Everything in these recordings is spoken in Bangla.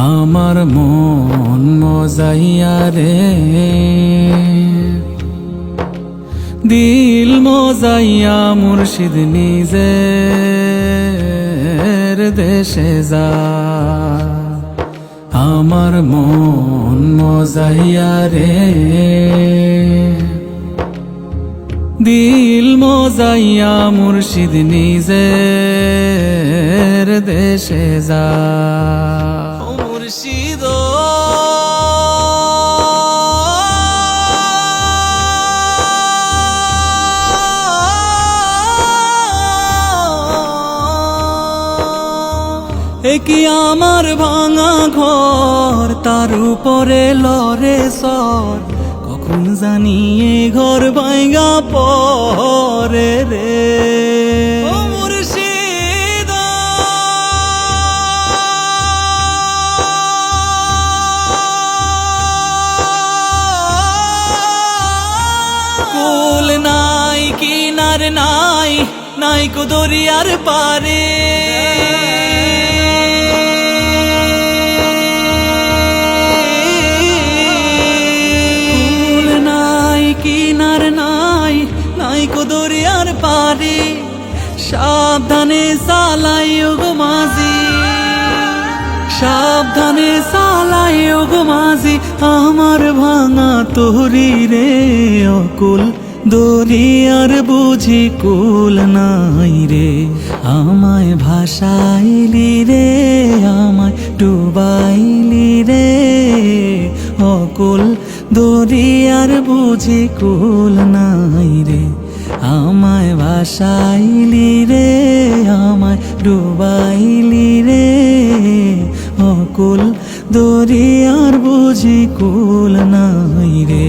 আমার মন মজাইয়া রে। দিল মজাইয়া মুর্শিদ নিজের দেশে যা। আমার মন মজাইয়া রে। দিল মজাইয়া মুর্শিদ নিজের দেশে যা। মুর্শিদ কি আমার ভাঙা ঘর? তার উপরে লরে সর। কখন জানিয়ে ঘর ভাঙা পরে রে। কিনার নাই নাই কুদরিয়ার পারে। নাই, কিনার নাই নাই কুদরিয়ার পারে। সাবধানে সালাই গো মাঝি, সাবধানে সালাই গো মাঝি। আমার ভাঙা তোরি রে অকুল দরিয়ার বুঝি কুল নাই রে। আমায় ভাসাইলি রে, আমায় ডুবাইলি রে। অকুল দরিয়ার বুঝি কুল নাই রে। আমায় ভাসাইলি রে, আমায় ডুবাইলি রে। অকুল দরিয়ার বুঝি কুল নাই রে।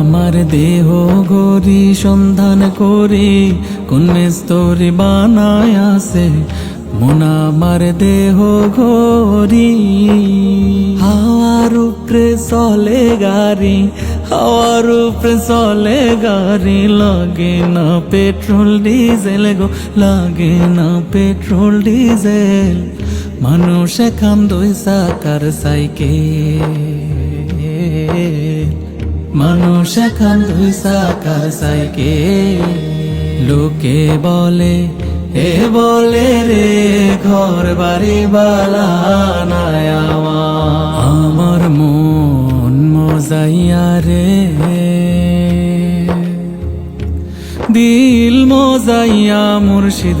আমার দেহ গরি সন্ধান করে, কোন স্তরে বানায় আসে মন আমার দেহ ঘরি হাওয়ার উপরে চলে গাড়ি, হাওয়ার উপরে চলে গাড়ি, লাগে না পেট্রোল ডিজেল গো, লাগে না পেট্রোল ডিজেল। মানুষ এখন দুই চাকার সাইকেল। মানুষ এখন দুই চাকার সাইকেল। লোকে বলে, এ বলে রে, ঘর বাড়ি বালা নাই আমার। মন মজাইয়া রে। দিল মজাইয়া মুর্শিদ